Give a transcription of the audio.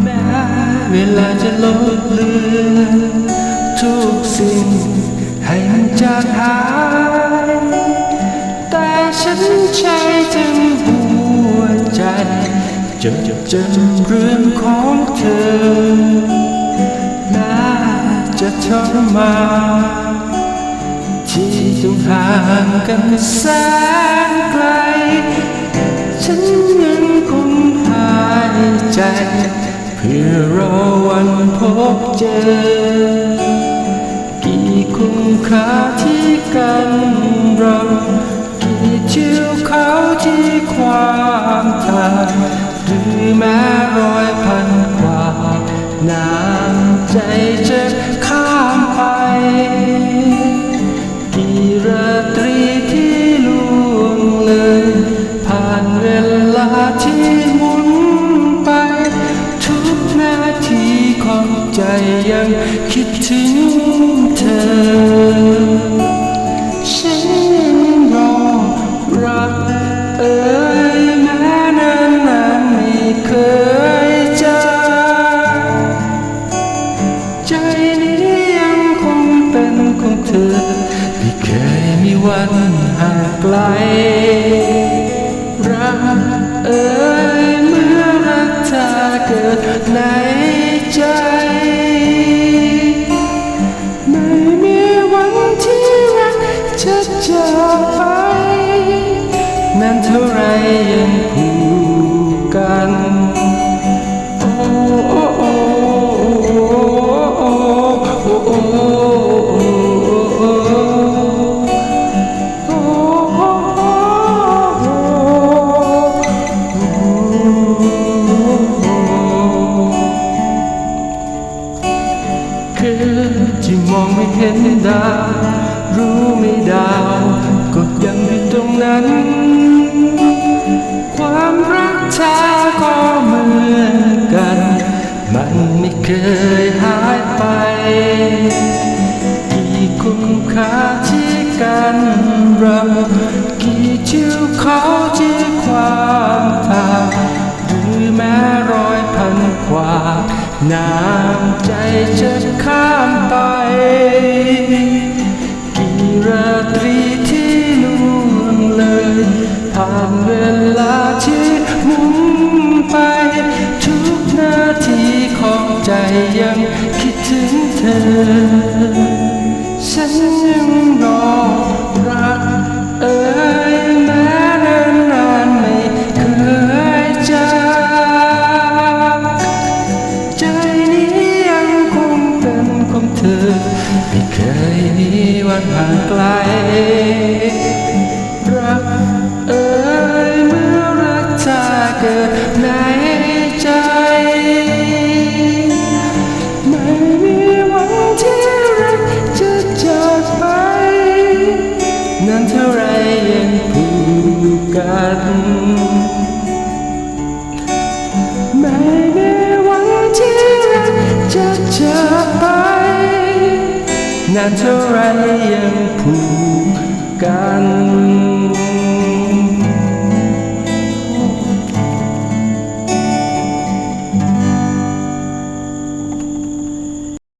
แม้เวลาจะลดเลือนทุกสิ่งให้มันจางหาย แต่ฉันใช้ทั้งหัวใจจดจำเรื่องของเธอ น่าจะทรมานที่ต้องห่างกันแสนไกลฉัน พื่อรอวันพบเจอ กี่คุ้มค่าที่กันรากี่ชิวเขาที่ความทาหรือแม้ร้อยพันกว่าน้ำใจจะข้ามไป คิดถึงเธอ ฉันรอรักเอ่ยแม้นานนานไม่เคยเจอ ใจนี้ยังคงเป็นของเธอ ไม่เคยมีวันห่างไกล รักเอ่ยเมื่อรักเธอเกิดในใจ จะจากไปนานเท่าไรยังผูกกัน โอ้โอ้โอ้โอ้โอ้โอ้คือที่มองไม่เห็นดาว ไม่เคยหายไปกี่คุ้มค่าที่กันเรากี่ชิวเขาที่ความตาหรือแม้ร้อยพันกว่าน้ำใจจะข้ามไป ยังคิดถึงเธอ ฉันยังรอรักเอ่ยแม้เนานนานไม่เคยจากใจนี้ยังคงเป็นของเธอ ไม่เคยมีวันห่างไกล กัน ไม่มีวันที่รักจะจากไปนานเท่าไรยังผูกกัน